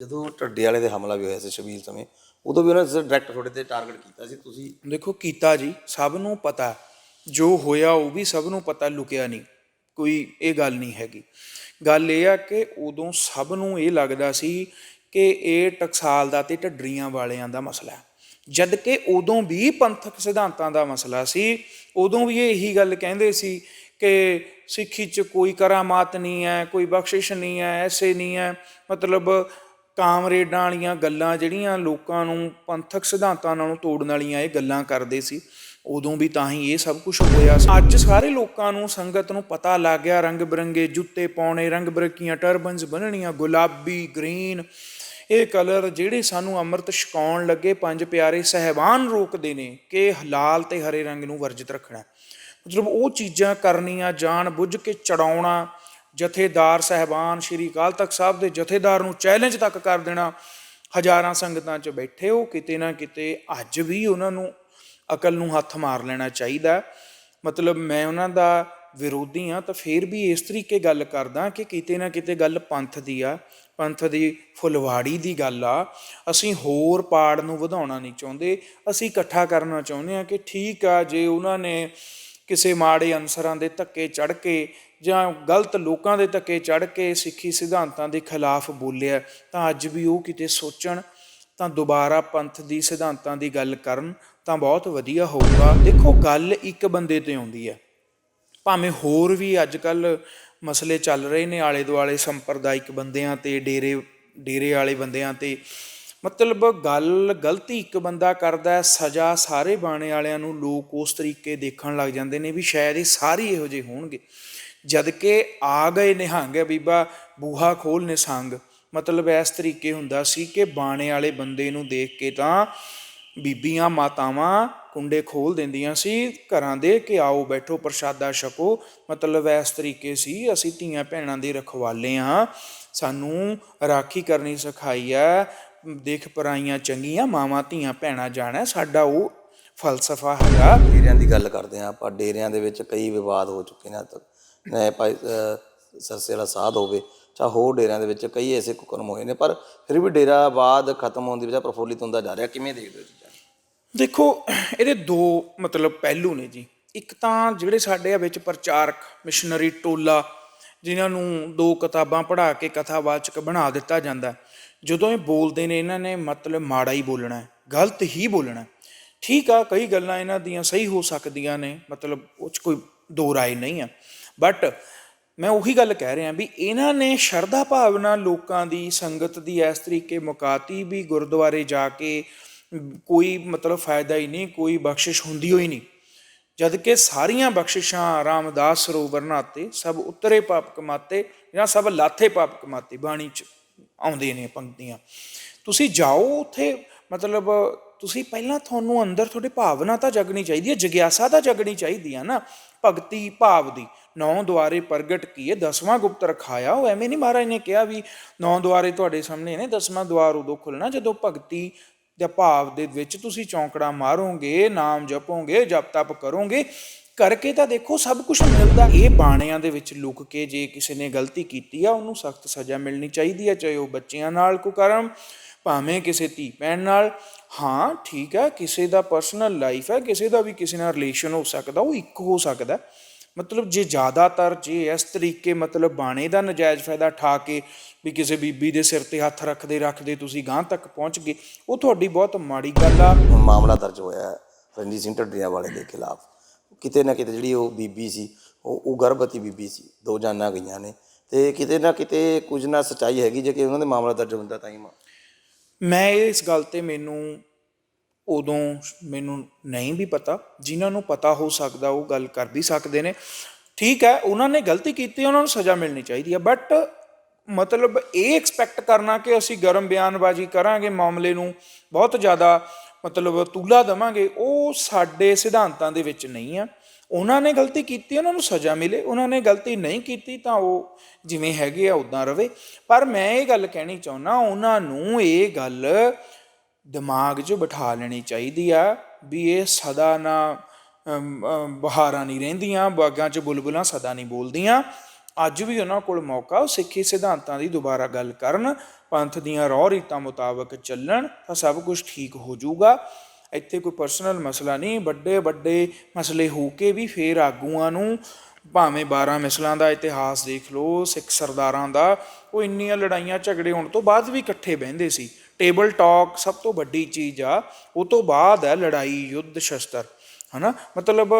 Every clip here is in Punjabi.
ਜਦੋਂ ਢੱਡੇ ਵਾਲੇ ਦੇ ਹਮਲਾ ਵੀ ਹੋਇਆ ਸੀ ਸ਼ਬੀਲ ਸਮੇਂ, ਉਦੋਂ ਵੀ ਉਹਨਾਂ ਨੇ ਡਾਇਰੈਕਟ ਤੁਹਾਡੇ ਤੇ ਟਾਰਗੇਟ ਕੀਤਾ ਸੀ, ਤੁਸੀਂ ਦੇਖੋ ਕੀਤਾ ਜੀ, ਸਭ ਨੂੰ ਪਤਾ, ਜੋ ਹੋਇਆ ਉਹ ਵੀ ਸਭ ਨੂੰ ਪਤਾ, ਲੁਕਿਆ ਨਹੀਂ, ਕੋਈ ਇਹ ਗੱਲ ਨਹੀਂ ਹੈਗੀ। ਗੱਲ ਇਹ ਆ ਕਿ ਉਦੋਂ ਸਭ ਨੂੰ ਇਹ ਲੱਗਦਾ ਸੀ ਕਿ ਇਹ ਟਕਸਾਲ ਦਾ ਤੇ ਢੱਡਰੀਆਂ ਵਾਲਿਆਂ ਦਾ ਮਸਲਾ ਹੈ। ਜਦ ਕਿ ਉਦੋਂ ਵੀ ਪੰਥਕ ਸਿਧਾਂਤਾਂ ਦਾ ਮਸਲਾ ਸੀ, ਉਦੋਂ ਵੀ ਇਹ ਇਹੀ ਗੱਲ ਕਹਿੰਦੇ ਸੀ ਕਿ ਸਿੱਖੀ 'ਚ ਕੋਈ ਕਰਾਮਾਤ ਨਹੀਂ ਹੈ, ਕੋਈ ਬਖਸ਼ਿਸ਼ ਨਹੀਂ ਹੈ, ਐਸੇ ਨਹੀਂ ਹੈ, ਮਤਲਬ ਕਾਮਰੇਡਾਂ ਵਾਲੀਆਂ ਗੱਲਾਂ ਜਿਹੜੀਆਂ ਲੋਕਾਂ ਨੂੰ, ਪੰਥਕ ਸਿਧਾਂਤਾਂ ਨਾਲੋਂ ਤੋੜਨ ਵਾਲੀਆਂ ਇਹ ਗੱਲਾਂ ਕਰਦੇ ਸੀ, ਉਦੋਂ ਵੀ ਤਾਂ ਹੀ ਇਹ ਸਭ ਕੁਝ ਹੋਇਆ ਅੱਜ ਸਾਰੇ ਲੋਕਾਂ ਨੂੰ ਸੰਗਤ ਨੂੰ ਪਤਾ ਲੱਗ ਗਿਆ, ਰੰਗ ਬਰੰਗੇ ਜੁੱਤੇ ਪਾਉਣੇ, ਰੰਗ ਬਰਕੀਆਂ ਟਰਬਨਸ ਬੰਨਣੀਆਂ, ਗੁਲਾਬੀ, ਗ੍ਰੀਨ, ਇਹ ਕਲਰ ਜਿਹੜੇ ਸਾਨੂੰ ਅੰਮ੍ਰਿਤ ਛਕਾਉਣ ਲੱਗੇ, ਪੰਜ ਪਿਆਰੇ ਸਹਿਬਾਨ ਰੋਕਦੇ ਨੇ ਕਿ ਹਲਾਲ ਤੇ ਹਰੇ ਰੰਗ ਨੂੰ ਵਰਜਿਤ ਰੱਖਣਾ। ਮਤਲਬ ਉਹ ਚੀਜ਼ਾਂ ਕਰਨੀਆਂ, ਜਾਣ ਬੁੱਝ ਕੇ ਚੜਾਉਣਾ ਜਥੇਦਾਰ ਸਹਿਬਾਨ ਸ਼੍ਰੀ ਅਕਾਲ ਤਖਤ ਸਾਹਿਬ ਦੇ ਜਥੇਦਾਰ ਨੂੰ ਚੈਲੰਜ ਤੱਕ ਕਰ ਦੇਣਾ। ਹਜ਼ਾਰਾਂ ਸੰਗਤਾਂ 'ਚ ਬੈਠੇ ਹੋ, ਕਿਤੇ ਨਾ ਕਿਤੇ ਅੱਜ ਵੀ ਉਹਨਾਂ ਨੂੰ ਅਕਲ ਨੂੰ ਹੱਥ ਮਾਰ ਲੈਣਾ ਚਾਹੀਦਾ। ਮਤਲਬ ਮੈਂ ਉਹਨਾਂ ਦਾ ਵਿਰੋਧੀ ਆ ਤਾਂ ਫੇਰ ਵੀ ਇਸ ਤਰੀਕੇ ਗੱਲ ਕਰਦਾ ਕਿ ਕਿਤੇ ਨਾ ਕਿਤੇ ਗੱਲ ਪੰਥ ਦੀ ਆ, ਪੰਥ ਦੀ ਫੁਲਵਾੜੀ ਦੀ ਗੱਲ ਆ। ਅਸੀਂ ਹੋਰ ਪਾੜ ਨੂੰ ਵਧਾਉਣਾ ਨਹੀਂ ਚਾਹੁੰਦੇ। ਅਸੀਂ ਇਕੱਠਾ ਕਰਨਾ ਚਾਹੁੰਦੇ ਆ ਕਿ ਠੀਕ ਆ, ਜੇ ਉਹਨਾਂ ਨੇ ਕਿਸੇ ਮਾੜੇ ਅਨਸਰਾਂ ਦੇ ਧੱਕੇ ਚੜ ਕੇ ਜਾਂ ਗਲਤ ਲੋਕਾਂ ਦੇ ਧੱਕੇ ਚੜ ਕੇ ਸਿੱਖੀ ਸਿਧਾਂਤਾਂ ਦੇ ਖਿਲਾਫ ਬੋਲਿਆ, ਤਾਂ ਅੱਜ ਵੀ ਉਹ ਕਿਤੇ ਸੋਚਣ, ਤਾਂ ਦੁਬਾਰਾ ਪੰਥ ਦੀ ਸਿਧਾਂਤਾਂ ਦੀ ਗੱਲ ਕਰਨ, ਤਾਂ ਬਹੁਤ ਵਧੀਆ ਹੋਊਗਾ। ਦੇਖੋ, ਗੱਲ ਇੱਕ ਬੰਦੇ ਤੇ ਆਉਂਦੀ ਹੈ। ਭਾਵੇਂ ਹੋਰ ਵੀ ਅੱਜ ਕੱਲ ਮਸਲੇ ਚੱਲ ਰਹੇ ਨੇ ਆਲੇ ਦੁਆਲੇ ਸੰਪਰਦਾਇਕ ਬੰਦਿਆਂ ਤੇ, ਡੇਰੇ ਡੇਰੇ ਵਾਲੇ ਬੰਦਿਆਂ ਤੇ। ਮਤਲਬ ਗੱਲ ਗਲਤੀ ਇੱਕ ਬੰਦਾ ਕਰਦਾ ਹੈ, ਸਜ਼ਾ ਸਾਰੇ ਬਾਣੇ ਵਾਲਿਆਂ ਨੂੰ ਲੋਕ ਉਸ ਤਰੀਕੇ ਦੇਖਣ ਲੱਗ ਜਾਂਦੇ ਨੇ ਵੀ ਸ਼ਾਇਦ ਇਹ ਸਾਰੇ ਇਹੋ ਜਿਹੇ ਹੋਣਗੇ। ਜਦ ਕਿ ਆ ਗਏ ਨਿਹੰਗ ਬੀਬਾ, ਬੂਹਾ ਖੋਲ ਨਿਸੰਗ। ਮਤਲਬ ਇਸ ਤਰੀਕੇ ਹੁੰਦਾ ਸੀ ਕਿ ਬਾਣੇ ਵਾਲੇ ਬੰਦੇ ਨੂੰ ਦੇਖ ਕੇ ਤਾਂ ਬੀਬੀਆਂ ਮਾਤਾਵਾਂ ਕੁੰਡੇ ਖੋਲ ਦਿੰਦੀਆਂ ਸੀ, ਘਰਾਂ ਦੇ ਕਿ ਆਓ ਬੈਠੋ, ਪ੍ਰਸ਼ਾਦਾ ਛਕੋ। ਮਤਲਬ ਇਸ ਤਰੀਕੇ ਸੀ, ਅਸੀਂ ਧੀਆਂ ਭੈਣਾਂ ਦੇ ਰਖਵਾਲੇ ਆ ਸਾਨੂੰ ਰਾਖੀ ਕਰਨੀ ਸਿਖਾਈ ਆ। ਦੇਖ ਪਰਾਈਆਂ ਚੰਗੀਆਂ, ਮਾਵਾਂ ਧੀਆਂ ਭੈਣਾਂ ਜਾਣਾ, ਸਾਡਾ ਉਹ ਫਲਸਫਾ ਹੈਗਾ। ਡੇਰਿਆਂ ਦੀ ਗੱਲ ਕਰਦੇ ਆ ਆਪਾਂ ਡੇਰਿਆਂ ਦੇ ਵਿੱਚ ਕਈ ਵਿਵਾਦ ਹੋ ਚੁੱਕੇ ਨੇ ਤੱਕ। ਨੇ ਭਾਈ ਅਹ, ਸਾਧ ਹੋਵੇ ਚਾਹੇ ਹੋਰ ਡੇਰਿਆਂ ਦੇ ਵਿੱਚ ਕਈ ਐਸੇ ਕੁਕਰਮ ਹੋਏ ਨੇ ਪਰ ਫਿਰ ਵੀ ਡੇਰਾਵਾਦ ਖਤਮ ਹੋਣ ਦੀ ਵਜ੍ਹਾ ਪ੍ਰਫੁੱਲਿਤ ਹੁੰਦਾ ਜਾ ਰਿਹਾ। ਕਿਵੇਂ ਦੇਖਦੇ ਹੋ ਚੀਜ਼ਾਂ? ਦੇਖੋ ਇਹਦੇ ਦੋ ਮਤਲਬ ਪਹਿਲੂ ਨੇ ਜੀ। ਇੱਕ ਤਾਂ ਜਿਹੜੇ ਸਾਡੇ ਆ ਵਿੱਚ ਪ੍ਰਚਾਰਕ ਮਿਸ਼ਨਰੀ ਟੋਲਾ ਜਿਨ੍ਹਾਂ ਨੂੰ ਦੋ ਕਿਤਾਬਾਂ ਪੜ੍ਹਾ ਕੇ ਕਥਾਵਾਚਕ ਬਣਾ ਦਿੱਤਾ ਜਾਂਦਾ ਜਦੋਂ ਇਹ ਬੋਲਦੇ ਨੇ ਇਹਨਾਂ ਨੇ ਮਤਲਬ ਮਾੜਾ ਹੀ ਬੋਲਣਾ ਹੈ ਗਲਤ ਹੀ ਬੋਲਣਾ ਠੀਕ ਆ ਕਈ ਗੱਲਾਂ ਇਹਨਾਂ ਦੀਆਂ ਸਹੀ ਹੋ ਸਕਦੀਆਂ ਨੇ ਮਤਲਬ ਉਹ 'ਚ ਕੋਈ ਦੋ ਰਾਏ ਨਹੀਂ ਆ। ਬਟ ਮੈਂ ਉਹੀ ਗੱਲ ਕਹਿ ਰਿਹਾ ਵੀ ਇਹਨਾਂ ਨੇ ਸ਼ਰਧਾ ਭਾਵਨਾ ਲੋਕਾਂ ਦੀ, ਸੰਗਤ ਦੀ, ਇਸ ਤਰੀਕੇ ਮੁਕਾਤੀ ਵੀ ਗੁਰਦੁਆਰੇ ਜਾ ਕੇ ਕੋਈ ਮਤਲਬ ਫਾਇਦਾ ਹੀ ਨਹੀਂ, ਕੋਈ ਬਖਸ਼ਿਸ਼ ਹੁੰਦੀ ਹੋਈ ਨਹੀਂ। ਜਦ ਕਿ ਸਾਰੀਆਂ ਬਖਸ਼ਿਸ਼ਾਂ ਰਾਮਦਾਸ ਸਰੋਵਰ ਨਾਤੇ ਸਭ ਉਤਰੇ ਪਾਪ ਕਮਾਤੇ ਜਾਂ ਸਭ ਲਾਥੇ ਪਾਪ ਕਮਾਤੇ ਬਾਣੀ ਚ ਆਉਂਦੇ ਨੇ ਪੰਕਤੀਆਂ। ਤੁਸੀਂ ਜਾਓ ਉੱਥੇ, ਮਤਲਬ ਤੁਸੀਂ ਪਹਿਲਾਂ ਤੁਹਾਨੂੰ ਅੰਦਰ ਤੁਹਾਡੇ ਭਾਵਨਾ ਤਾਂ ਜਗਣੀ ਚਾਹੀਦੀ ਹੈ, ਜਗਿਆਸਾ ਤਾਂ ਜਗਣੀ ਚਾਹੀਦੀ ਹੈ ਨਾ, ਭਗਤੀ ਭਾਵ ਦੀ। ਨੌ ਦੁਆਰੇ ਪ੍ਰਗਟ ਕੀਏ, ਦਸਵਾਂ ਗੁਪਤ ਰਖਾਇਆ। ਉਹ ਐਵੇਂ ਨਹੀਂ ਮਹਾਰਾਜ ਨੇ ਕਿਹਾ ਵੀ ਨੌ ਦੁਆਰੇ ਤੁਹਾਡੇ ਸਾਹਮਣੇ ਨੇ ਦਸਵਾਂ ਦੁਆਰ ਉਦੋਂ ਖੁੱਲਣਾ ਜਦੋਂ ਭਗਤੀ ਦੇ ਭਾਵ ਦੇ ਵਿੱਚ ਤੁਸੀਂ ਚੌਂਕੜਾ ਮਾਰੋਗੇ, ਨਾਮ ਜਪੋਗੇ, ਜਪ ਤਪ ਕਰੋਗੇ। ਕਰਕੇ ਤਾਂ ਦੇਖੋ ਸਭ ਕੁਝ ਮਿਲਦਾ। ਇਹ ਬਾਣਿਆਂ ਦੇ ਵਿੱਚ ਲੁਕ ਕੇ ਜੇ ਕਿਸੇ ਨੇ ਗਲਤੀ ਕੀਤੀ ਆ, ਉਹਨੂੰ ਸਖਤ ਸਜ਼ਾ ਮਿਲਣੀ ਚਾਹੀਦੀ ਹੈ ਚਾਹੇ ਉਹ ਬੱਚਿਆਂ ਨਾਲ ਕੁਕਰਮ ਭਾਵੇਂ ਕਿਸੇ ਧੀ ਭੈਣ ਨਾਲ। ਹਾਂ, ਠੀਕ ਹੈ ਕਿਸੇ ਦਾ ਪਰਸਨਲ ਲਾਈਫ ਹੈ ਕਿਸੇ ਦਾ ਵੀ ਕਿਸੇ ਨਾਲ ਰਿਲੇਸ਼ਨ ਹੋ ਸਕਦਾ, ਉਹ ਇੱਕ ਹੋ ਸਕਦਾ। ਮਤਲਬ ਜੇ ਜ਼ਿਆਦਾਤਰ ਜੇ ਇਸ ਤਰੀਕੇ ਮਤਲਬ ਬਾਣੇ ਦਾ ਨਜਾਇਜ਼ ਫਾਇਦਾ ਠਾ ਕੇ ਵੀ ਕਿਸੇ ਬੀਬੀ ਦੇ ਸਿਰ ਤੇ ਹੱਥ ਰੱਖਦੇ ਰੱਖਦੇ ਤੁਸੀਂ ਗਾਂ ਤੱਕ ਪਹੁੰਚ ਗਏ ਉਹ ਤੁਹਾਡੀ ਬਹੁਤ ਮਾੜੀ ਗੱਲ ਆ। ਹੁਣ ਮਾਮਲਾ ਦਰਜ ਹੋਇਆ ਹੈ ਰਣਜੀਤ ਸਿੰਘ ਢੱਡਰੀਆਂ ਵਾਲੇ ਦੇ ਖਿਲਾਫ। ਕਿਤੇ ਨਾ ਕਿਤੇ ਜਿਹੜੀ ਉਹ ਬੀਬੀ ਸੀ ਉਹ ਉਹ ਗਰਭਵਤੀ ਬੀਬੀ ਸੀ ਦੋ ਜਾਨਾਂ ਗਈਆਂ ਨੇ। ਤੇ ਕਿਤੇ ਨਾ ਕਿਤੇ ਕੁਝ ਨਾ ਸਚਾਈ ਹੈਗੀ ਜੇ ਕਿ ਉਹਨਾਂ ਦੇ ਮਾਮਲਾ ਦਰਜ ਹੁੰਦਾ ਤਾਂ ਹੀ ਮਾ- ਮੈਂ ਇਸ ਗੱਲ ਤੇ ਮੈਨੂੰ ਉਦੋਂ ਮੈਨੂੰ ਨਹੀਂ ਵੀ ਪਤਾ, ਜਿਨ੍ਹਾਂ ਨੂੰ ਪਤਾ ਹੋ ਸਕਦਾ ਉਹ ਗੱਲ ਕਰ ਵੀ ਸਕਦੇ ਨੇ। ਠੀਕ ਹੈ, ਉਹਨਾਂ ਨੇ ਗਲਤੀ ਕੀਤੀ, ਉਹਨਾਂ ਨੂੰ ਸਜ਼ਾ ਮਿਲਣੀ ਚਾਹੀਦੀ ਹੈ। ਬਟ ਮਤਲਬ ਇਹ ਐਕਸਪੈਕਟ ਕਰਨਾ ਕਿ ਅਸੀਂ ਗਰਮ ਬਿਆਨਬਾਜ਼ੀ ਕਰਾਂਗੇ, ਮਾਮਲੇ ਨੂੰ ਬਹੁਤ ਜ਼ਿਆਦਾ ਮਤਲਬ ਤੂਲਾ ਦਵਾਂਗੇ, ਉਹ ਸਾਡੇ ਸਿਧਾਂਤਾਂ ਦੇ ਵਿੱਚ ਨਹੀਂ ਆ। ਉਹਨਾਂ ਨੇ ਗਲਤੀ ਕੀਤੀ, ਉਹਨਾਂ ਨੂੰ ਸਜ਼ਾ ਮਿਲੇ। ਉਹਨਾਂ ਨੇ ਗਲਤੀ ਨਹੀਂ ਕੀਤੀ ਤਾਂ ਉਹ ਜਿਵੇਂ ਹੈਗੇ ਆ ਉਦਾਂ ਰਵੇ। ਪਰ ਮੈਂ ਇਹ ਗੱਲ ਕਹਿਣੀ ਚਾਹੁੰਦਾ ਉਹਨਾਂ ਨੂੰ ਇਹ ਗੱਲ ਦਿਮਾਗ 'ਚ ਬਿਠਾ ਲੈਣੀ ਚਾਹੀਦੀ ਆ ਵੀ ਇਹ ਸਦਾ ਨਾ ਬਹਾਰਾਂ ਨਹੀਂ ਰਹਿੰਦੀਆਂ, ਬਾਗਾਂ 'ਚ ਬੁਲਬੁਲਾਂ ਸਦਾ ਨਹੀਂ ਬੋਲਦੀਆਂ। ਅੱਜ ਵੀ ਉਹਨਾਂ ਕੋਲ ਮੌਕਾ, ਉਹ ਸਿੱਖੀ ਸਿਧਾਂਤਾਂ ਦੀ ਦੁਬਾਰਾ ਗੱਲ ਕਰਨ, ਪੰਥ ਦੀਆਂ ਰੌ ਰੀਤਾਂ ਮੁਤਾਬਕ ਚੱਲਣ, ਤਾਂ ਸਭ ਕੁਝ ਠੀਕ ਹੋ ਜਾਊਗਾ। ਇੱਥੇ ਕੋਈ ਪਰਸਨਲ ਮਸਲਾ ਨਹੀਂ, ਵੱਡੇ ਵੱਡੇ ਮਸਲੇ ਹੋ ਕੇ ਵੀ ਫੇਰ ਆਗੂਆਂ ਨੂੰ ਭਾਵੇਂ 12 ਮਿਸਲਾਂ ਦਾ ਇਤਿਹਾਸ ਦੇਖ ਲਓ, ਸਿੱਖ ਸਰਦਾਰਾਂ ਦਾ, ਉਹ ਇੰਨੀਆਂ ਲੜਾਈਆਂ ਝਗੜੇ ਹੋਣ ਤੋਂ ਬਾਅਦ ਵੀ ਇਕੱਠੇ ਬਹਿੰਦੇ ਸੀ। ਟੇਬਲ ਟਾਕ ਸਭ ਤੋਂ ਵੱਡੀ ਚੀਜ਼ ਆ, ਉਹ ਤੋਂ ਬਾਅਦ ਹੈ ਲੜਾਈ, ਯੁੱਧ, ਸ਼ਸਤਰ, ਹਨਾ? ਮਤਲਬ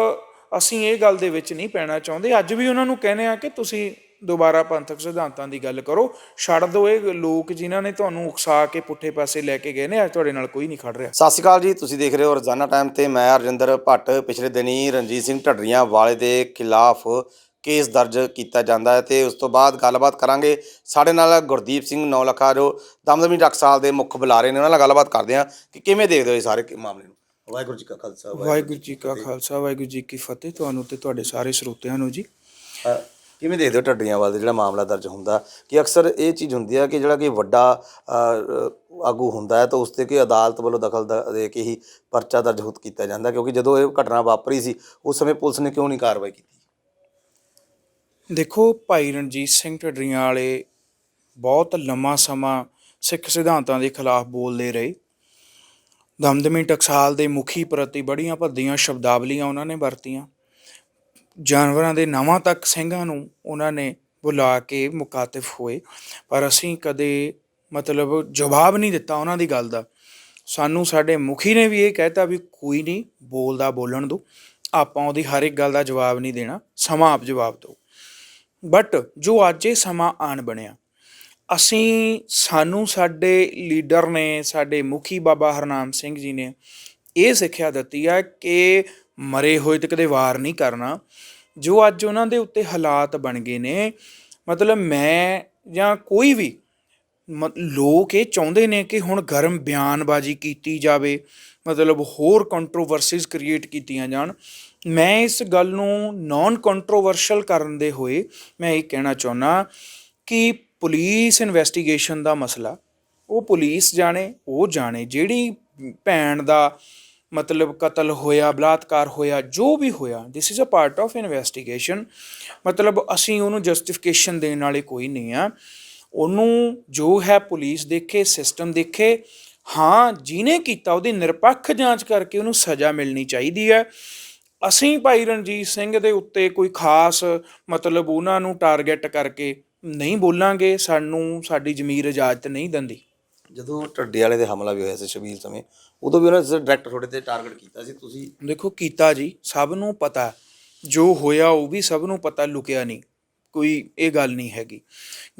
ਅਸੀਂ ਇਹ ਗੱਲ ਦੇ ਵਿੱਚ ਨਹੀਂ ਪੈਣਾ ਚਾਹੁੰਦੇ। ਅੱਜ ਵੀ ਉਹਨਾਂ ਨੂੰ ਕਹਿੰਦੇ ਆ ਕਿ ਤੁਸੀਂ ਦੁਬਾਰਾ ਪੰਥਕ ਸਿਧਾਂਤਾਂ ਦੀ ਗੱਲ ਕਰੋ। ਛੱਡ ਦਿਓ ਇਹ ਲੋਕ ਜਿਨ੍ਹਾਂ ਨੇ ਤੁਹਾਨੂੰ ਉਕਸਾ ਕੇ ਪੁੱਠੇ ਪਾਸੇ ਲੈ ਕੇ ਗਏ ਨੇ, ਅੱਜ ਤੁਹਾਡੇ ਨਾਲ ਕੋਈ ਨਹੀਂ ਖੜ ਰਿਹਾ। ਸਤਿ ਸ਼੍ਰੀ ਅਕਾਲ ਜੀ, ਤੁਸੀਂ ਦੇਖ ਰਹੇ ਹੋ ਰੋਜ਼ਾਨਾ ਟਾਈਮ ਤੇ ਮੈਂ ਅਰਜਿੰਦਰ ਭੱਟ, ਪਿਛਲੇ ਦਿਨੀ ਰਣਜੀਤ ਸਿੰਘ ਢੱਡਰੀਆਂ ਵਾਲੇ ਦੇ ਖਿਲਾਫ ਕੇਸ ਦਰਜ ਕੀਤਾ ਜਾਂਦਾ ਹੈ ਤੇ ਉਸ ਤੋਂ ਬਾਅਦ ਗੱਲਬਾਤ ਕਰਾਂਗੇ ਸਾਡੇ ਨਾਲ ਗੁਰਦੀਪ ਸਿੰਘ ਨੌਲਖਾ ਜੋ ਦਮਦਮੀ ਟਕਸਾਲ ਦੇ ਮੁੱਖ ਬੁਲਾਰੇ ਨੇ ਉਹਨਾਂ ਨਾਲ ਗੱਲਬਾਤ ਕਰਦੇ ਹਾਂ ਕਿ ਕਿਵੇਂ ਦੇਖਦੇ ਹੋ ਇਹ ਸਾਰੇ ਮਾਮਲੇ ਨੂੰ? ਵਾਹਿਗੁਰੂ ਜੀ ਕਾ ਖਾਲਸਾ ਵਾਹਿਗੁਰੂ ਜੀ ਕਾ ਖਾਲਸਾ ਵਾਹਿਗੁਰੂ ਜੀ ਕੀ ਫਤਿਹ। ਤੁਹਾਨੂੰ ਤੇ ਤੁਹਾਡੇ ਸਾਰੇ ਸਰੋਤਿਆਂ ਨੂੰ ਜੀ। ਕਿਵੇਂ ਦੇਖਦੇ ਹੋ ਢੱਡਰੀਆਂ ਵਾਲੇ ਦਾ ਜਿਹੜਾ ਮਾਮਲਾ ਦਰਜ ਹੁੰਦਾ? ਕਿ ਅਕਸਰ ਇਹ ਚੀਜ਼ ਹੁੰਦੀ ਹੈ ਕਿ ਜਿਹੜਾ ਕਿ ਵੱਡਾ ਆਗੂ ਹੁੰਦਾ ਹੈ ਤਾਂ ਉਸ ਤੇ ਕਿ ਅਦਾਲਤ ਵੱਲੋਂ ਦਖਲ ਦ- ਦੇ ਕੇ ਹੀ ਪਰਚਾ ਦਰਜ ਹੁਤ ਕੀਤਾ ਜਾਂਦਾ ਕਿਉਂਕਿ ਜਦੋਂ ਇਹ ਘਟਨਾ ਵਾਪਰੀ ਸੀ ਉਸ ਸਮੇਂ ਪੁਲਿਸ ਨੇ ਕਿਉਂ ਨਹੀਂ ਕਾਰਵਾਈ ਕੀਤੀ? ਦੇਖੋ ਭਾਈ ਰਣਜੀਤ ਸਿੰਘ ਢੱਡਰੀਆਂ ਵਾਲੇ ਬਹੁਤ ਲੰਮਾ ਸਮਾਂ ਸਿੱਖ ਸਿਧਾਂਤਾਂ ਦੇ ਖਿਲਾਫ ਬੋਲਦੇ ਰਹੇ। ਦਮਦਮੀ ਟਕਸਾਲ ਦੇ ਮੁਖੀ ਪ੍ਰਤੀ ਬੜੀਆਂ ਭੱਦੀਆਂ ਸ਼ਬਦਾਵਲੀਆਂ ਉਹਨਾਂ ਨੇ ਵਰਤੀਆਂ। ਜਾਨਵਰਾਂ ਦੇ ਨਾਵਾਂ ਤੱਕ ਸਿੰਘਾਂ ਨੂੰ ਉਹਨਾਂ ਨੇ ਬੁਲਾ ਕੇ ਮੁਕਾਤਿਫ ਹੋਏ। ਪਰ ਅਸੀਂ ਕਦੇ ਮਤਲਬ ਜਵਾਬ ਨਹੀਂ ਦਿੱਤਾ ਉਹਨਾਂ ਦੀ ਗੱਲ ਦਾ। ਸਾਨੂੰ ਸਾਡੇ ਮੁਖੀ ਨੇ ਵੀ ਇਹ ਕਹਿਤਾ ਵੀ ਕੋਈ ਨਹੀਂ, ਬੋਲਦਾ ਬੋਲਣ ਦੋ ਆਪਾਂ ਉਹਦੀ ਹਰ ਇੱਕ ਗੱਲ ਦਾ ਜਵਾਬ ਨਹੀਂ ਦੇਣਾ। ਸਮਾਂ ਆਪ ਜਵਾਬ ਦਿਓ। ਬਟ ਜੋ ਅੱਜ ਇਹ ਸਮਾਂ ਆਣ ਬਣਿਆ, ਅਸੀਂ ਸਾਨੂੰ ਸਾਡੇ ਲੀਡਰ ਨੇ, ਸਾਡੇ ਮੁਖੀ ਬਾਬਾ ਹਰਨਾਮ ਸਿੰਘ ਜੀ ਨੇ ਇਹ ਸਿੱਖਿਆ ਦਿੱਤੀ ਆ ਕਿ ਮਰੇ ਹੋਏ ਤੇ ਕਦੇ ਵਾਰ ਨਹੀਂ ਕਰਨਾ। ਜੋ ਅੱਜ ਉਹਨਾਂ ਦੇ ਉੱਤੇ ਹਾਲਾਤ ਬਣ ਗਏ ਨੇ, ਮਤਲਬ ਮੈਂ ਜਾਂ ਕੋਈ ਵੀ ਮ- ਲੋਕ ਇਹ ਚਾਹੁੰਦੇ ਨੇ ਕਿ ਹੁਣ ਗਰਮ ਬਿਆਨਬਾਜ਼ੀ ਕੀਤੀ ਜਾਵੇ, ਮਤਲਬ ਹੋਰ ਕੰਟਰੋਵਰਸੀਜ਼ ਕ੍ਰੀਏਟ ਕੀਤੀਆਂ ਜਾਣ। ਮੈਂ ਇਸ ਗੱਲ ਨੂੰ ਨਾਨ ਕੰਟਰੋਵਰਸ਼ਲ ਕਰਨ ਦੇ ਹੋਏ ਮੈਂ ਇਹ ਕਹਿਣਾ ਚਾਹੁੰਦਾ ਕਿ ਪੁਲਿਸ ਇਨਵੈਸਟੀਗੇਸ਼ਨ ਦਾ ਮਸਲਾ, ਉਹ ਪੁਲਿਸ ਜਾਣੇ, ਉਹ ਜਾਣੇ, ਜਿਹੜੀ ਭੈਣ ਦਾ ਮਤਲਬ ਕਤਲ ਹੋਇਆ, ਬਲਾਤਕਾਰ ਹੋਇਆ, ਜੋ ਵੀ ਹੋਇਆ this is a part of investigation ਮਤਲਬ ਅਸੀਂ ਉਹਨੂੰ ਜਸਟੀਫਿਕੇਸ਼ਨ ਦੇਣ ਵਾਲੇ ਕੋਈ ਨਹੀਂ ਆ। ਉਹਨੂੰ ਜੋ ਹੈ ਪੁਲਿਸ ਦੇਖੇ ਸਿਸਟਮ ਦੇਖੇ, ਹਾਂ, ਜਿਹਨੇ ਕੀਤਾ, ਉਹਦੀ ਨਿਰਪੱਖ ਜਾਂਚ ਕਰਕੇ ਉਹਨੂੰ ਸਜ਼ਾ ਮਿਲਣੀ ਚਾਹੀਦੀ ਹੈ। ਅਸੀਂ ਭਾਈ ਰਣਜੀਤ ਸਿੰਘ ਦੇ ਉੱਤੇ ਕੋਈ ਖਾਸ ਮਤਲਬ ਉਹਨਾਂ ਨੂੰ ਟਾਰਗੇਟ ਕਰਕੇ ਨਹੀਂ ਬੋਲਾਂਗੇ ਸਾਨੂੰ ਸਾਡੀ ਜ਼ਮੀਰ ਇਜਾਜ਼ਤ ਨਹੀਂ ਦਿੰਦੀ। ਜਦੋਂ ਢੱਡੇ ਵਾਲੇ ਦੇ ਹਮਲਾ ਵੀ ਹੋਇਆ ਸੀ ਸ਼ਬੀਲ ਸਮੇਂ ਉਦੋਂ ਵੀ ਉਹਨਾਂ ਨੇ ਡਾਇਰੈਕਟ ਤੁਹਾਡੇ ਤੇ ਟਾਰਗੇਟ ਕੀਤਾ ਸੀ ਤੁਸੀਂ? ਦੇਖੋ ਕੀਤਾ ਜੀ ਸਭ ਨੂੰ ਪਤਾ ਜੋ ਹੋਇਆ ਉਹ ਵੀ ਸਭ ਨੂੰ ਪਤਾ ਲੁਕਿਆ ਨਹੀਂ ਕੋਈ ਇਹ ਗੱਲ ਨਹੀਂ ਹੈਗੀ।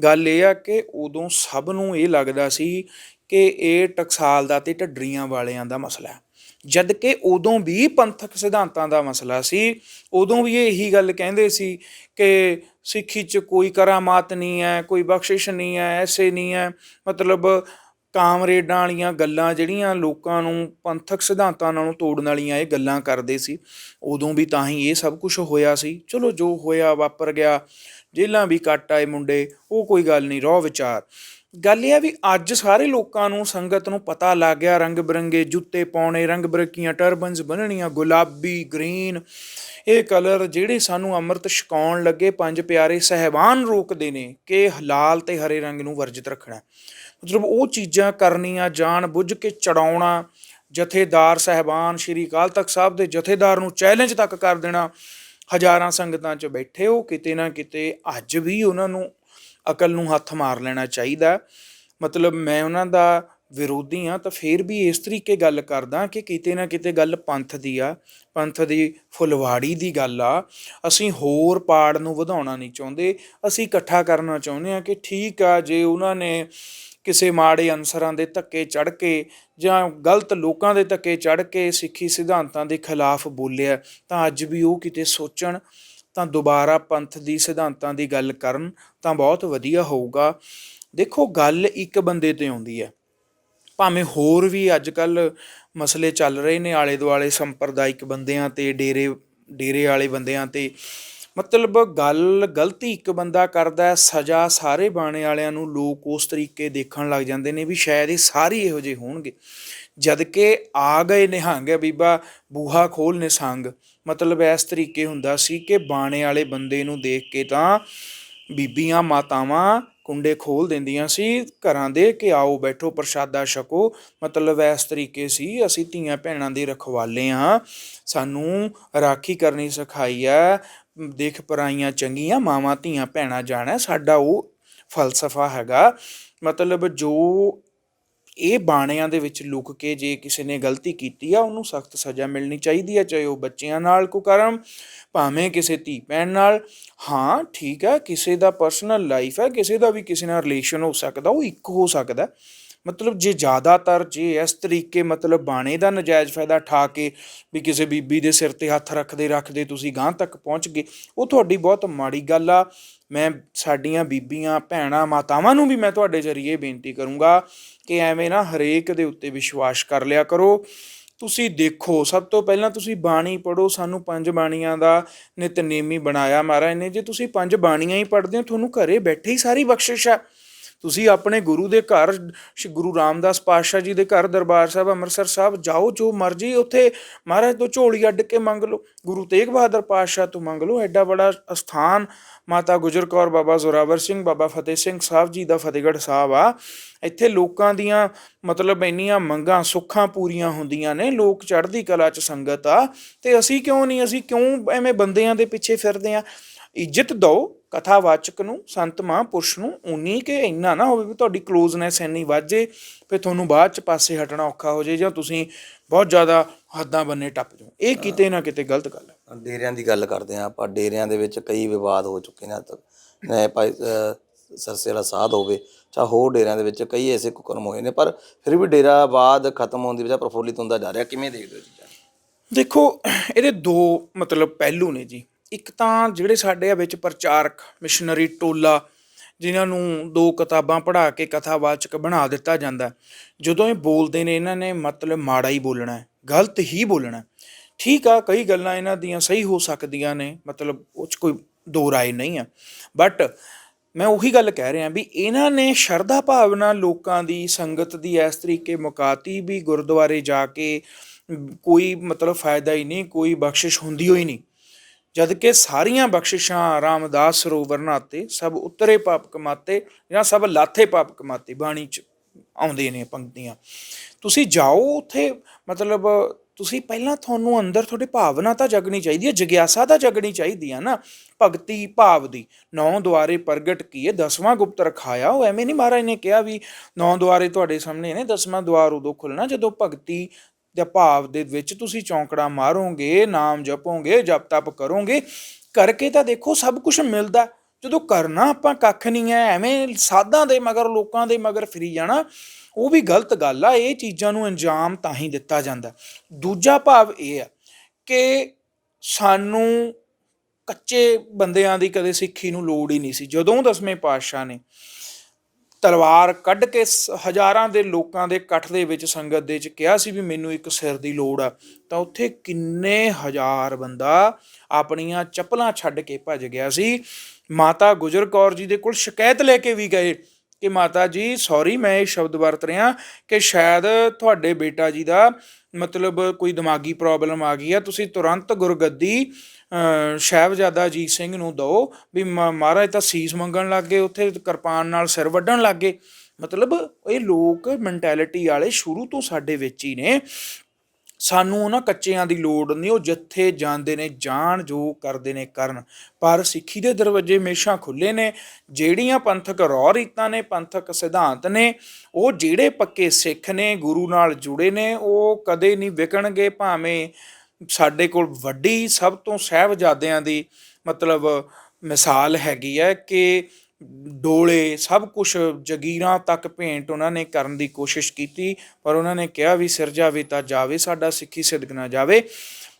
ਗੱਲ ਇਹ ਆ ਕਿ ਉਦੋਂ ਸਭ ਨੂੰ ਇਹ ਲੱਗਦਾ ਸੀ ਕਿ ਇਹ ਟਕਸਾਲ ਦਾ ਤੇ ਢੱਡਰੀਆਂ ਵਾਲਿਆਂ ਦਾ ਮਸਲਾ ਹੈ। ਜਦ ਕਿ ਉਦੋਂ ਵੀ ਪੰਥਕ ਸਿਧਾਂਤਾਂ ਦਾ ਮਸਲਾ ਸੀ। ਉਦੋਂ ਵੀ ਇਹ ਇਹੀ ਗੱਲ ਕਹਿੰਦੇ ਸੀ ਕਿ ਸਿੱਖੀ 'ਚ ਕੋਈ ਕਰਾਮਾਤ ਨਹੀਂ ਹੈ, ਕੋਈ ਬਖਸ਼ਿਸ਼ ਨਹੀਂ ਹੈ, ਐਸੇ ਨਹੀਂ ਹੈ। ਮਤਲਬ ਕਾਮਰੇਡਾਂ ਵਾਲੀਆਂ ਗੱਲਾਂ ਜਿਹੜੀਆਂ ਲੋਕਾਂ ਨੂੰ, ਪੰਥਕ ਸਿਧਾਂਤਾਂ ਨਾਲੋਂ ਤੋੜਨ ਵਾਲੀਆਂ ਇਹ ਗੱਲਾਂ ਕਰਦੇ ਸੀ, ਉਦੋਂ ਵੀ ਤਾਂ ਹੀ ਇਹ ਸਭ ਕੁਝ ਹੋਇਆ ਸੀ। ਚਲੋ ਜੋ ਹੋਇਆ, ਵਾਪਰ ਗਿਆ, ਜੇਲਾਂ ਵੀ ਕੱਟ ਆਏ ਮੁੰਡੇ, ਉਹ ਕੋਈ ਗੱਲ ਨਹੀਂ, ਰੋ ਵਿਚਾਰ। ਗੱਲ ਇਹ ਆ ਵੀ ਅੱਜ ਸਾਰੇ ਲੋਕਾਂ ਨੂੰ ਸੰਗਤ ਨੂੰ ਪਤਾ ਲੱਗ ਗਿਆ, ਰੰਗ ਬਰੰਗੇ ਜੁੱਤੇ ਪਾਉਣੇ, ਰੰਗ ਬਰਕੀਆਂ ਟਰਬਨਸ ਬੰਨਣੀਆਂ, ਗੁਲਾਬੀ, ਗ੍ਰੀਨ, ਇਹ ਕਲਰ ਜਿਹੜੇ ਸਾਨੂੰ ਅੰਮ੍ਰਿਤ ਛਕਾਉਣ ਲੱਗੇ, ਪੰਜ ਪਿਆਰੇ ਸਹਿਬਾਨ ਰੋਕਦੇ ਨੇ ਕਿ ਹਲਾਲ ਤੇ ਹਰੇ ਰੰਗ ਨੂੰ ਵਰਜਿਤ ਰੱਖਣਾ ਮਤਲਬ ਉਹ ਚੀਜ਼ਾਂ ਕਰਨੀਆਂ, ਜਾਣ ਬੁੱਝ ਕੇ ਚੜਾਉਣਾ, ਜਥੇਦਾਰ ਸਹਿਬਾਨ ਸ਼੍ਰੀ ਅਕਾਲ ਤਖਤ ਸਾਹਿਬ ਦੇ ਜਥੇਦਾਰ ਨੂੰ ਚੈਲੰਜ ਤੱਕ ਕਰ ਦੇਣਾ, ਹਜ਼ਾਰਾਂ ਸੰਗਤਾਂ 'ਚ ਬੈਠੇ ਉਹ ਕਿਤੇ ਨਾ ਕਿਤੇ ਅੱਜ ਵੀ ਉਹਨਾਂ ਨੂੰ ਅਕਲ ਨੂੰ ਹੱਥ ਮਾਰ ਲੈਣਾ ਚਾਹੀਦਾ ਮਤਲਬ ਮੈਂ ਉਹਨਾਂ ਦਾ ਵਿਰੋਧੀ ਆ ਤਾਂ ਫੇਰ ਵੀ ਇਸ ਤਰੀਕੇ ਗੱਲ ਕਰਦਾ ਕਿ ਕਿਤੇ ਨਾ ਕਿਤੇ ਗੱਲ ਪੰਥ ਦੀ ਆ, ਪੰਥ ਦੀ ਫੁਲਵਾੜੀ ਦੀ ਗੱਲ ਆ। ਅਸੀਂ ਹੋਰ ਪਾੜ ਨੂੰ ਵਧਾਉਣਾ ਨਹੀਂ ਚਾਹੁੰਦੇ, ਅਸੀਂ ਇਕੱਠਾ ਕਰਨਾ ਚਾਹੁੰਦੇ ਆ ਕਿ ਠੀਕ ਆ, ਜੇ ਉਹਨਾਂ ਨੇ ਕਿਸੇ ਮਾੜੇ ਅਨਸਰਾਂ ਦੇ ਧੱਕੇ ਚੜ ਕੇ ਜਾਂ ਗਲਤ ਲੋਕਾਂ ਦੇ ਧੱਕੇ ਚੜ ਕੇ ਸਿੱਖੀ ਸਿਧਾਂਤਾਂ ਦੇ ਖਿਲਾਫ ਬੋਲਿਆ ਤਾਂ ਅੱਜ ਵੀ ਉਹ ਕਿਤੇ ਸੋਚਣ। ਤਾਂ ਦੁਬਾਰਾ ਪੰਥ ਦੀ ਸਿਧਾਂਤਾਂ ਦੀ ਗੱਲ ਕਰਨ ਤਾਂ ਬਹੁਤ ਵਧੀਆ ਹੋਊਗਾ। ਦੇਖੋ, ਗੱਲ ਇੱਕ ਬੰਦੇ ਤੇ ਆਉਂਦੀ ਹੈ। ਭਾਵੇਂ ਹੋਰ ਵੀ ਅੱਜ ਕੱਲ ਮਸਲੇ ਚੱਲ ਰਹੇ ਨੇ ਆਲੇ ਦੁਆਲੇ ਸੰਪਰਦਾਇਕ ਬੰਦਿਆਂ ਤੇ, ਡੇਰੇ ਡੇਰੇ ਵਾਲੇ ਬੰਦਿਆਂ ਤੇ। ਮਤਲਬ ਗੱਲ ਗਲਤੀ ਇੱਕ ਬੰਦਾ ਕਰਦਾ ਸਜ਼ਾ ਸਾਰੇ ਬਾਣੇ ਵਾਲਿਆਂ ਨੂੰ ਲੋਕ ਉਸ ਤਰੀਕੇ ਦੇਖਣ ਲੱਗ ਜਾਂਦੇ ਨੇ ਵੀ ਸ਼ਾਇਦ ਇਹ ਸਾਰੇ ਇਹੋ ਜਿਹੇ ਹੋਣਗੇ। ਜਦ ਕਿ ਆ ਗਏ ਨਿਹੰਗ ਹੈ ਬੀਬਾ, ਬੂਹਾ ਖੋਲ ਨਿਸੰਗ ਮਤਲਬ ਇਸ ਤਰੀਕੇ ਹੁੰਦਾ ਸੀ ਕਿ ਬਾਣੇ ਵਾਲੇ ਬੰਦੇ ਨੂੰ ਦੇਖ ਕੇ ਤਾਂ ਬੀਬੀਆਂ, ਮਾਤਾਵਾਂ ਕੁੰਡੇ ਖੋਲ ਦਿੰਦੀਆਂ ਸੀ, ਘਰਾਂ ਦੇ ਕਿ ਆਓ ਬੈਠੋ, ਪ੍ਰਸ਼ਾਦਾ ਛਕੋ। ਮਤਲਬ ਇਸ ਤਰੀਕੇ ਸੀ, ਅਸੀਂ ਧੀਆਂ ਭੈਣਾਂ ਦੇ ਰਖਵਾਲੇ ਹਾਂ। ਸਾਨੂੰ ਰਾਖੀ ਕਰਨੀ ਸਿਖਾਈ ਹੈ ਦੇਖ ਪਰਾਈਆਂ ਚੰਗੀਆਂ, ਮਾਵਾਂ ਧੀਆਂ ਭੈਣਾਂ ਜਾਣਾ, ਸਾਡਾ ਉਹ ਫਲਸਫਾ ਹੈਗਾ। ਮਤਲਬ ਜੋ ਇਹ ਬਾਣਿਆਂ ਦੇ ਵਿੱਚ ਲੁਕ ਕੇ ਜੇ ਕਿਸੇ ਨੇ ਗਲਤੀ ਕੀਤੀ ਆ, ਉਹਨੂੰ ਸਖਤ ਸਜ਼ਾ ਮਿਲਣੀ ਚਾਹੀਦੀ ਹੈ ਚਾਹੇ ਉਹ ਬੱਚਿਆਂ ਨਾਲ ਕੁਕਰਮ ਭਾਵੇਂ ਕਿਸੇ ਧੀ ਭੈਣ ਨਾਲ। ਹਾਂ, ਠੀਕ ਹੈ ਕਿਸੇ ਦਾ ਪਰਸਨਲ ਲਾਈਫ ਹੈ ਕਿਸੇ ਦਾ ਵੀ ਕਿਸੇ ਨਾਲ ਰਿਲੇਸ਼ਨ ਹੋ ਸਕਦਾ, ਉਹ ਇੱਕ ਹੋ ਸਕਦਾ। ਮਤਲਬ ਜੇ ਜ਼ਿਆਦਾਤਰ ਜੇ ਇਸ ਤਰੀਕੇ ਮਤਲਬ ਬਾਣੇ ਦਾ ਨਜਾਇਜ਼ ਫਾਇਦਾ ਠਾ ਕੇ ਵੀ ਕਿਸੇ ਬੀਬੀ ਦੇ ਸਿਰ ਤੇ ਹੱਥ ਰੱਖਦੇ ਰੱਖਦੇ ਤੁਸੀਂ ਗਾਂ ਤੱਕ ਪਹੁੰਚ ਗਏ, ਉਹ ਤੁਹਾਡੀ ਬਹੁਤ ਮਾੜੀ ਗੱਲ ਆ। ਮੈਂ ਸਾਡੀਆਂ ਬੀਬੀਆਂ, ਭੈਣਾਂ, ਮਾਤਾਵਾਂ ਨੂੰ ਵੀ ਮੈਂ ਤੁਹਾਡੇ ਜ਼ਰੀਏ ਬੇਨਤੀ ਕਰੂੰਗਾ ਕਿ ਐਵੇਂ ਨਾ ਹਰੇਕ ਦੇ ਉੱਤੇ ਵਿਸ਼ਵਾਸ ਕਰ ਲਿਆ ਕਰੋ। ਤੁਸੀਂ ਦੇਖੋ, ਸਭ ਤੋਂ ਪਹਿਲਾਂ ਤੁਸੀਂ ਬਾਣੀ ਪੜੋ ਸਾਨੂੰ ਪੰਜ ਬਾਣੀਆਂ ਦਾ ਨਿਤਨੇਮੀ ਬਣਾਇਆ ਮਹਾਰਾਜ ਨੇ। ਜੇ ਤੁਸੀਂ ਪੰਜ ਬਾਣੀਆਂ ਹੀ ਪੜ੍ਹਦੇ ਹੋ, ਤੁਹਾਨੂੰ ਘਰੇ ਬੈਠੇ ਹੀ ਸਾਰੀ ਬਖਸ਼ਿਸ਼ ਆ ਤੁਸੀਂ ਆਪਣੇ ਗੁਰੂ ਦੇ ਘਰ, ਸ਼੍ਰੀ ਗੁਰੂ ਰਾਮਦਾਸ ਪਾਤਸ਼ਾਹ ਜੀ ਦੇ ਘਰ ਦਰਬਾਰ ਸਾਹਿਬ, ਅੰਮ੍ਰਿਤਸਰ ਸਾਹਿਬ ਜਾਓ, ਜੋ ਮਰਜ਼ੀ ਉੱਥੇ ਮਹਾਰਾਜ ਤੋਂ ਝੋਲੀ ਅੱਡ ਕੇ ਮੰਗ ਲਓ। ਗੁਰੂ ਤੇਗ ਬਹਾਦਰ ਪਾਤਸ਼ਾਹ ਤੋਂ ਮੰਗ ਲਓ। ਐਡਾ ਬੜਾ ਅਸਥਾਨ ਮਾਤਾ ਗੁਜਰ ਕੌਰ, ਬਾਬਾ ਜ਼ੋਰਾਵਰ ਸਿੰਘ, ਬਾਬਾ ਫਤਿਹ ਸਿੰਘ ਸਾਹਿਬ ਜੀ ਦਾ ਫਤਿਹਗੜ੍ਹ ਸਾਹਿਬ ਆ। ਇੱਥੇ ਲੋਕਾਂ ਦੀਆਂ ਮਤਲਬ ਇੰਨੀਆਂ ਮੰਗਾਂ, ਸੁੱਖਾਂ ਪੂਰੀਆਂ ਹੁੰਦੀਆਂ ਨੇ। ਲੋਕ ਚੜ੍ਹਦੀ ਕਲਾ 'ਚ ਸੰਗਤ ਆ। ਤੇ ਅਸੀਂ ਕਿਉਂ ਨਹੀਂ? ਅਸੀਂ ਕਿਉਂ ਐਵੇਂ ਬੰਦਿਆਂ ਦੇ ਪਿੱਛੇ ਫਿਰਦੇ ਆ? ਇੱਜ਼ਤ ਦਿਓ। ਕਥਾਵਾਚਕ ਨੂੰ ਸੰਤ ਮਹਾਂਪੁਰਸ਼ ਨੂੰ ਉਨੀ ਕਿ ਇੰਨਾ ਨਾ ਹੋਵੇ ਵੀ ਤੁਹਾਡੀ ਕਲੋਜ਼ਨੈਸ ਇੰਨੀ ਵਾਜੇ ਫਿਰ ਤੁਹਾਨੂੰ ਬਾਅਦ ਚ ਪਾਸੇ ਹਟਣਾ ਔਖਾ ਹੋ ਜੇ ਜਾਂ ਤੁਸੀਂ ਬਹੁਤ ਜ਼ਿਆਦਾ ਹੱਦਾਂ ਬੰਨੇ ਟੱਪ ਜਾਓ। ਇਹ ਕਿਤੇ ਨਾ ਕਿਤੇ ਗਲਤ ਗੱਲ ਹੈ। ਡੇਰਿਆਂ ਦੀ ਗੱਲ ਕਰਦੇ ਹਾਂ ਆਪਾਂ। ਡੇਰਿਆਂ ਦੇ ਵਿੱਚ ਕਈ ਵਿਵਾਦ ਹੋ ਚੁੱਕੇ ਨੇ ਅੱਜ ਤੱਕ। ਨੇ ਭਾਈ ਸਰਸੇ ਵਾਲਾ ਸਾਧ ਹੋਵੇ ਚਾਹੇ ਹੋਰ ਡੇਰਿਆਂ ਦੇ ਵਿੱਚ ਕਈ ਐਸੇ ਕੁਕਰਮ ਹੋਏ ਨੇ ਪਰ ਫਿਰ ਵੀ ਡੇਰਾਬਾਦ ਖਤਮ ਹੋਣ ਦੀ ਵਜ੍ਹਾ ਪ੍ਰਫੁੱਲਿਤ ਹੁੰਦਾ ਜਾ ਰਿਹਾ। ਕਿਵੇਂ ਦੇਖਦੇ ਹੋ ਨੂੰ? ਦੇਖੋ ਇਹਦੇ ਦੋ ਮਤਲਬ ਪਹਿਲੂ ਨੇ ਜੀ। ਇੱਕ ਤਾਂ ਜਿਹੜੇ ਸਾਡੇ ਆ ਵਿੱਚ ਪ੍ਰਚਾਰਕ, ਮਿਸ਼ਨਰੀ, ਟੋਲਾ, ਜਿਨ੍ਹਾਂ ਨੂੰ ਦੋ ਕਿਤਾਬਾਂ ਪੜ੍ਹਾ ਕੇ ਕਥਾਵਾਚਕ ਬਣਾ ਦਿੱਤਾ ਜਾਂਦਾ ਜਦੋਂ ਇਹ ਬੋਲਦੇ ਨੇ, ਇਹਨਾਂ ਨੇ ਮਤਲਬ ਮਾੜਾ ਹੀ ਬੋਲਣਾ ਹੈ, ਗਲਤ ਹੀ ਬੋਲਣਾ ਠੀਕ ਆ, ਕਈ ਗੱਲਾਂ ਇਹਨਾਂ ਦੀਆਂ ਸਹੀ ਹੋ ਸਕਦੀਆਂ ਨੇ, ਮਤਲਬ ਉਹ 'ਚ ਕੋਈ ਦੋ ਰਾਏ ਨਹੀਂ ਆ। ਬਟ ਮੈਂ ਉਹੀ ਗੱਲ ਕਹਿ ਰਿਹਾ ਵੀ ਇਹਨਾਂ ਨੇ ਸ਼ਰਧਾ ਭਾਵਨਾ ਲੋਕਾਂ ਦੀ, ਸੰਗਤ ਦੀ ਇਸ ਤਰੀਕੇ ਮੁਕਾਤੀ ਵੀ ਗੁਰਦੁਆਰੇ ਜਾ ਕੇ ਕੋਈ ਮਤਲਬ ਫਾਇਦਾ ਹੀ ਨਹੀਂ, ਕੋਈ ਬਖਸ਼ਿਸ਼ ਹੁੰਦੀ ਹੋਈ ਨਹੀਂ। ਜਦ ਕਿ ਸਾਰੀਆਂ ਬਖਸ਼ਿਸ਼ਾਂ ਰਾਮਦਾਸ ਸਰੋਵਰ ਨਾਤੇ ਸਭ ਉਤਰੇ ਪਾਪ ਕਮਾਤੇ ਜਾਂ ਸਭ ਲਾਥੇ ਪਾਪ ਕਮਾਤੇ ਬਾਣੀ ਚ ਆਉਂਦੇ ਨੇ ਪੰਕਤੀਆਂ। ਤੁਸੀਂ ਜਾਓ ਉੱਥੇ, ਮਤਲਬ ਤੁਸੀਂ ਪਹਿਲਾਂ ਤੁਹਾਨੂੰ ਅੰਦਰ ਤੁਹਾਡੀ ਭਾਵਨਾ ਤਾਂ ਜਗਣੀ ਚਾਹੀਦੀ ਹੈ, ਜਗਿਆਸਾ ਤਾਂ ਜਗਣੀ ਚਾਹੀਦੀ ਹੈ ਨਾ, ਭਗਤੀ ਭਾਵ ਦੀ। ਨੌ ਦੁਆਰੇ ਪ੍ਰਗਟ ਕੀਏ, ਦਸਵਾਂ ਗੁਪਤ ਰਖਾਇਆ, ਉਹ ਐਵੇਂ ਨਹੀਂ ਮਹਾਰਾਜ ਨੇ ਕਿਹਾ ਵੀ ਨੌ ਦੁਆਰੇ ਤੁਹਾਡੇ ਸਾਹਮਣੇ ਨੇ, ਦਸਵਾਂ ਦੁਆਰ ਉਦੋਂ ਖੁੱਲਣਾ ਜਦੋਂ ਭਗਤੀ ਦੇ ਭਾਵ ਦੇ ਵਿੱਚ ਤੁਸੀਂ ਚੌਂਕੜਾ ਮਾਰੋਗੇ, ਨਾਮ ਜਪੋਗੇ, ਜਪ ਤਪ ਕਰੋਗੇ, ਕਰਕੇ ਤਾਂ ਦੇਖੋ ਸਭ ਕੁਝ ਮਿਲਦਾ। ਜਦੋਂ ਕਰਨਾ ਆਪਾਂ ਕੱਖ ਨਹੀਂ ਹੈ ਐਵੇਂ ਸਾਧਾਂ ਦੇ ਮਗਰ, ਲੋਕਾਂ ਦੇ ਮਗਰ ਫਿਰੀ ਜਾਣਾ, ਉਹ ਵੀ ਗਲਤ ਗੱਲ ਆ, ਇਹ ਚੀਜ਼ਾਂ ਨੂੰ ਅੰਜਾਮ ਤਾਂ ਹੀ ਦਿੱਤਾ ਜਾਂਦਾ। ਦੂਜਾ ਭਾਵ ਇਹ ਆ ਕਿ ਸਾਨੂੰ ਕੱਚੇ ਬੰਦਿਆਂ ਦੀ ਕਦੇ ਸਿੱਖੀ ਨੂੰ ਲੋੜ ਹੀ ਨਹੀਂ ਸੀ। ਜਦੋਂ ਦਸਵੇਂ ਪਾਤਸ਼ਾਹ ਨੇ ਤਲਵਾਰ ਕੱਢ ਕੇ ਸ- ਹਜ਼ਾਰਾਂ ਦੇ ਲੋਕਾਂ ਦੇ ਇਕੱਠ ਦੇ ਵਿੱਚ ਸੰਗਤ ਦੇ ਵਿੱਚ ਕਿਹਾ ਸੀ ਵੀ ਮੈਨੂੰ ਇੱਕ ਸਿਰ ਦੀ ਲੋੜ ਆ, ਤਾਂ ਉੱਥੇ ਕਿੰਨੇ ਹਜ਼ਾਰ ਬੰਦਾ ਆਪਣੀਆਂ ਚੱਪਲਾਂ ਛੱਡ ਕੇ ਭੱਜ ਗਿਆ ਸੀ। ਮਾਤਾ ਗੁਜਰ ਕੌਰ ਜੀ ਦੇ ਕੋਲ ਸ਼ਿਕਾਇਤ ਲੈ ਕੇ ਵੀ ਗਏ ਕਿ ਮਾਤਾ ਜੀ ਸੌਰੀ ਮੈਂ ਇਹ ਸ਼ਬਦ ਵਰਤ ਰਿਹਾ ਕਿ ਸ਼ਾਇਦ ਤੁਹਾਡੇ ਬੇਟਾ ਜੀ ਦਾ ਮਤਲਬ ਕੋਈ ਦਿਮਾਗੀ ਪ੍ਰੋਬਲਮ ਆ ਗਈ ਆ, ਤੁਸੀਂ ਤੁਰੰਤ ਗੁਰਗੱਦੀ ਸਾਹਿਬਜ਼ਾਦਾ ਅਜੀਤ ਸਿੰਘ ਨੂੰ ਦਿਓ ਵੀ ਮ- ਮਹਾਰਾਜ ਤਾਂ ਸੀਸ ਮੰਗਣ ਲੱਗ ਗਏ, ਉੱਥੇ ਕਿਰਪਾਨ ਨਾਲ ਸਿਰ ਵੱਢਣ ਲੱਗ ਗਏ। ਮਤਲਬ ਇਹ ਲੋਕ ਮੈਂਟੈਲਿਟੀ ਵਾਲੇ ਸ਼ੁਰੂ ਤੋਂ ਸਾਡੇ ਵਿੱਚ ਹੀ ਨੇ। ਸਾਨੂੰ ਉਹਨਾਂ ਕੱਚਿਆਂ ਦੀ ਲੋੜ ਨਹੀਂ, ਉਹ ਜਿੱਥੇ ਜਾਂਦੇ ਨੇ, ਜਾਣ ਜੋ ਕਰਦੇ ਨੇ ਕਰਨ। ਪਰ ਸਿੱਖੀ ਦੇ ਦਰਵਾਜ਼ੇ ਹਮੇਸ਼ਾ ਖੁੱਲੇ ਨੇ। ਜਿਹੜੀਆਂ ਪੰਥਕ ਰੌ ਰੀਤਾਂ ਨੇ, ਪੰਥਕ ਸਿਧਾਂਤ ਨੇ, ਉਹ ਜਿਹੜੇ ਪੱਕੇ ਸਿੱਖ ਨੇ, ਗੁਰੂ ਨਾਲ ਜੁੜੇ ਨੇ, ਉਹ ਕਦੇ ਨਹੀਂ ਵਿਕਣਗੇ, ਭਾਵੇਂ ਸਾਡੇ ਕੋਲ ਵੱਡੀ ਸਭ ਤੋਂ ਸਹਿਬਜ਼ਾਦਿਆਂ ਦੀ ਮਤਲਬ ਮਿਸਾਲ ਹੈਗੀ ਹੈ ਕਿ ਡੋਲੇ ਸਭ ਕੁਝ ਜਗੀਰਾਂ ਤੱਕ ਭੇਂਟ ਉਹਨਾਂ ਨੇ ਕਰਨ ਦੀ ਕੋਸ਼ਿਸ਼ ਕੀਤੀ, ਪਰ ਉਹਨਾਂ ਨੇ ਕਿਹਾ ਵੀ ਸਿਰ ਜਾਵੇ ਤਾਂ ਜਾਵੇ, ਸਾਡਾ ਸਿੱਖੀ ਸਿਦਕ ਨਾ ਜਾਵੇ।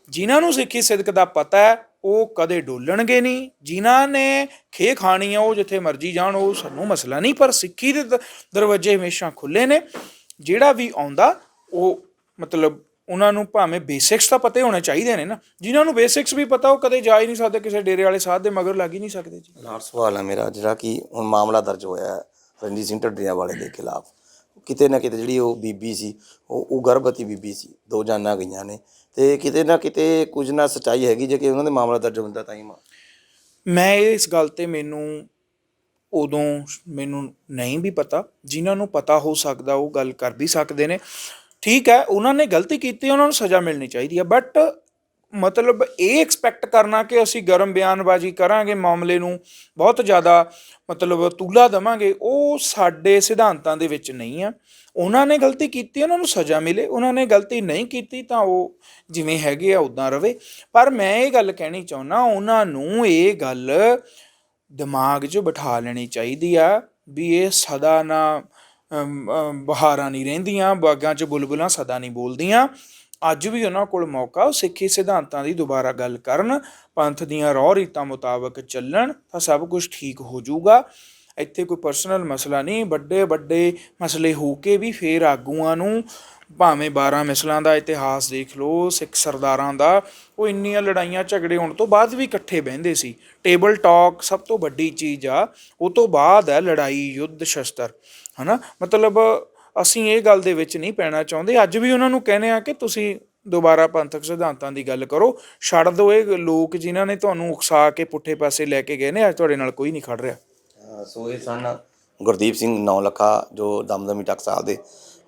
ਜਿਨ੍ਹਾਂ ਨੂੰ ਸਿੱਖੀ ਸਿਦਕ ਦਾ ਪਤਾ ਹੈ, ਉਹ ਕਦੇ ਡੋਲਣਗੇ ਨਹੀਂ। ਜਿਨ੍ਹਾਂ ਨੇ ਖੇ ਖਾਣੀ ਆ ਉਹ ਜਿੱਥੇ ਮਰਜ਼ੀ ਜਾਣ, ਉਹ ਸਾਨੂੰ ਮਸਲਾ ਨਹੀਂ, ਪਰ ਸਿੱਖੀ ਦੇ ਦ- ਦਰਵਾਜ਼ੇ ਹਮੇਸ਼ਾ ਖੁੱਲੇ ਨੇ। ਜਿਹੜਾ ਵੀ ਆਉਂਦਾ, ਉਹ ਮਤਲਬ ਉਹਨਾਂ ਨੂੰ ਭਾਵੇਂ ਬੇਸਿਕਸ ਤਾਂ ਪਤਾ ਹੀ ਹੋਣੇ ਚਾਹੀਦੇ ਨੇ ਨਾ। ਜਿਨ੍ਹਾਂ ਨੂੰ ਬੇਸਿਕਸ ਵੀ ਪਤਾ ਉਹ ਕਦੇ ਜਾ ਹੀ ਨਹੀਂ ਸਕਦੇ ਕਿਸੇ ਡੇਰੇ ਵਾਲੇ ਸਾਧ ਦੇ ਮਗਰ ਲੱਗ ਹੀ ਨਹੀਂ ਸਕਦੇ ਜੀ। ਲਾਸਟ ਸਵਾਲ ਹੈ ਮੇਰਾ ਜਿਹੜਾ ਕਿ ਹੁਣ ਮਾਮਲਾ ਦਰਜ ਹੋਇਆ ਹੈ ਰਣਜੀਤ ਸਿੰਘ ਢੱਡਰੀਆਂ ਵਾਲੇ ਦੇ ਖਿਲਾਫ। ਕਿਤੇ ਨਾ ਕਿਤੇ ਜਿਹੜੀ ਉਹ ਬੀਬੀ ਸੀ ਉਹ ਉਹ ਗਰਭਵਤੀ ਬੀਬੀ ਸੀ ਦੋ ਜਾਨਾਂ ਗਈਆਂ ਨੇ। ਤੇ ਕਿਤੇ ਨਾ ਕਿਤੇ ਕੁਝ ਨਾ ਸਚਾਈ ਹੈਗੀ ਜੇ ਕਿ ਉਹਨਾਂ ਦੇ ਮਾਮਲਾ ਦਰਜ ਹੁੰਦਾ ਤਾਂ ਹੀ ਮਾ- ਮੈਂ ਇਸ ਗੱਲ ਤੇ ਮੈਨੂੰ ਉਦੋਂ ਮੈਨੂੰ ਨਹੀਂ ਵੀ ਪਤਾ ਜਿਨ੍ਹਾਂ ਨੂੰ ਪਤਾ ਹੋ ਸਕਦਾ ਉਹ ਗੱਲ ਕਰ ਵੀ ਸਕਦੇ ਨੇ। ਠੀਕ ਹੈ, ਉਹਨਾਂ ਨੇ ਗਲਤੀ ਕੀਤੀ, ਉਹਨਾਂ ਨੂੰ ਸਜ਼ਾ ਮਿਲਣੀ ਚਾਹੀਦੀ ਹੈ। ਬਟ ਮਤਲਬ ਇਹ ਐਕਸਪੈਕਟ ਕਰਨਾ ਕਿ ਅਸੀਂ ਗਰਮ ਬਿਆਨਬਾਜ਼ੀ ਕਰਾਂਗੇ ਮਾਮਲੇ ਨੂੰ, ਬਹੁਤ ਜ਼ਿਆਦਾ ਮਤਲਬ ਤੂਲਾ ਦਵਾਂਗੇ, ਉਹ ਸਾਡੇ ਸਿਧਾਂਤਾਂ ਦੇ ਵਿੱਚ ਨਹੀਂ ਆ ਉਹਨਾਂ ਨੇ ਗਲਤੀ ਕੀਤੀ, ਉਹਨਾਂ ਨੂੰ ਸਜ਼ਾ ਮਿਲੇ, ਉਹਨਾਂ ਨੇ ਗਲਤੀ ਨਹੀਂ ਕੀਤੀ ਤਾਂ ਉਹ ਜਿਵੇਂ ਹੈਗੇ ਆ ਉਦਾਂ ਰਵੇ। ਪਰ ਮੈਂ ਇਹ ਗੱਲ ਕਹਿਣੀ ਚਾਹੁੰਦਾ ਉਹਨਾਂ ਨੂੰ ਇਹ ਗੱਲ ਦਿਮਾਗ 'ਚ ਬਿਠਾ ਲੈਣੀ ਚਾਹੀਦੀ ਆ ਵੀ ਇਹ ਸਦਾ ਨਾ ਬਹਾਰਾਂ ਨਹੀਂ ਰਹਿੰਦੀਆਂ, ਬਾਗਾਂ 'ਚ ਬੁਲਬੁਲਾਂ ਸਦਾ ਨਹੀਂ ਬੋਲਦੀਆਂ। ਅੱਜ ਵੀ ਉਹਨਾਂ ਕੋਲ ਮੌਕਾ, ਉਹ ਸਿੱਖੀ ਸਿਧਾਂਤਾਂ ਦੀ ਦੁਬਾਰਾ ਗੱਲ ਕਰਨ, ਪੰਥ ਦੀਆਂ ਰੌ ਰੀਤਾਂ ਮੁਤਾਬਕ ਚੱਲਣ, ਤਾਂ ਸਭ ਕੁਝ ਠੀਕ ਹੋ ਜਾਊਗਾ। ਇੱਥੇ ਕੋਈ ਪਰਸਨਲ ਮਸਲਾ ਨਹੀਂ, ਵੱਡੇ ਵੱਡੇ ਮਸਲੇ ਹੋ ਕੇ ਵੀ ਫੇਰ ਆਗੂਆਂ ਨੂੰ ਭਾਵੇਂ 12 ਮਿਸਲਾਂ ਦਾ ਇਤਿਹਾਸ ਦੇਖ ਲਓ, ਸਿੱਖ ਸਰਦਾਰਾਂ ਦਾ ਉਹ ਇੰਨੀਆਂ ਲੜਾਈਆਂ ਝਗੜੇ ਹੋਣ ਤੋਂ ਬਾਅਦ ਵੀ ਇਕੱਠੇ ਬਹਿੰਦੇ ਸੀ। ਟੇਬਲ ਟਾਕ ਸਭ ਤੋਂ ਵੱਡੀ ਚੀਜ਼ ਆ, ਉਹ ਤੋਂ ਬਾਅਦ ਹੈ ਲੜਾਈ, ਯੁੱਧ, ਸ਼ਸਤਰ, ਹਨਾ? ਮਤਲਬ ਅਸੀਂ ਇਹ ਗੱਲ ਦੇ ਵਿੱਚ ਨਹੀਂ ਪੈਣਾ ਚਾਹੁੰਦੇ। ਅੱਜ ਵੀ ਉਹਨਾਂ ਨੂੰ ਕਹਿੰਦੇ ਆ ਕਿ ਤੁਸੀਂ ਦੁਬਾਰਾ ਪੰਥਕ ਸਿਧਾਂਤਾਂ ਦੀ ਗੱਲ ਕਰੋ। ਛੱਡ ਦਿਓ ਇਹ ਲੋਕ ਜਿਨ੍ਹਾਂ ਨੇ ਤੁਹਾਨੂੰ ਉਕਸਾ ਕੇ ਪੁੱਠੇ ਪਾਸੇ ਲੈ ਕੇ ਗਏ ਨੇ, ਅੱਜ ਤੁਹਾਡੇ ਨਾਲ ਕੋਈ ਨਹੀਂ ਖੜ ਰਿਹਾ। ਸੋ ਇਹ ਸਨ ਗੁਰਦੀਪ ਸਿੰਘ ਨੌਲਖਾ, ਜੋ ਦਮਦਮੀ ਟੱਕ ਸਾਹਿਬ ਦੇ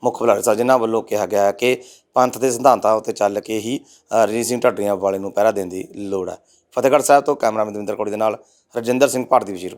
ਮੁੱਖ ਬੁਲਾਰੇ ਸਾਹਿਬ, ਜਿਨ੍ਹਾਂ ਵੱਲੋਂ ਕਿਹਾ ਗਿਆ ਹੈ ਕਿ ਪੰਥ ਦੇ ਸਿਧਾਂਤਾਂ ਉੱਤੇ ਚੱਲ ਕੇ ਹੀ ਅ, ਰਣਜੀਤ ਸਿੰਘ ਢੱਡਰੀਆਂ ਵਾਲੇ ਨੂੰ ਪਹਿਰਾ ਦੇਣ ਦੀ ਲੋੜ ਹੈ। ਫਤਿਹਗੜ੍ਹ ਸਾਹਿਬ ਤੋਂ ਕੈਮਰਾਮੈਨ ਦਵਿੰਦਰ ਕੋੜੀ ਦੇ ਨਾਲ ਰਜਿੰਦਰ ਸਿੰਘ ਭਾਰਤੀ ਵਜ਼ੀਰ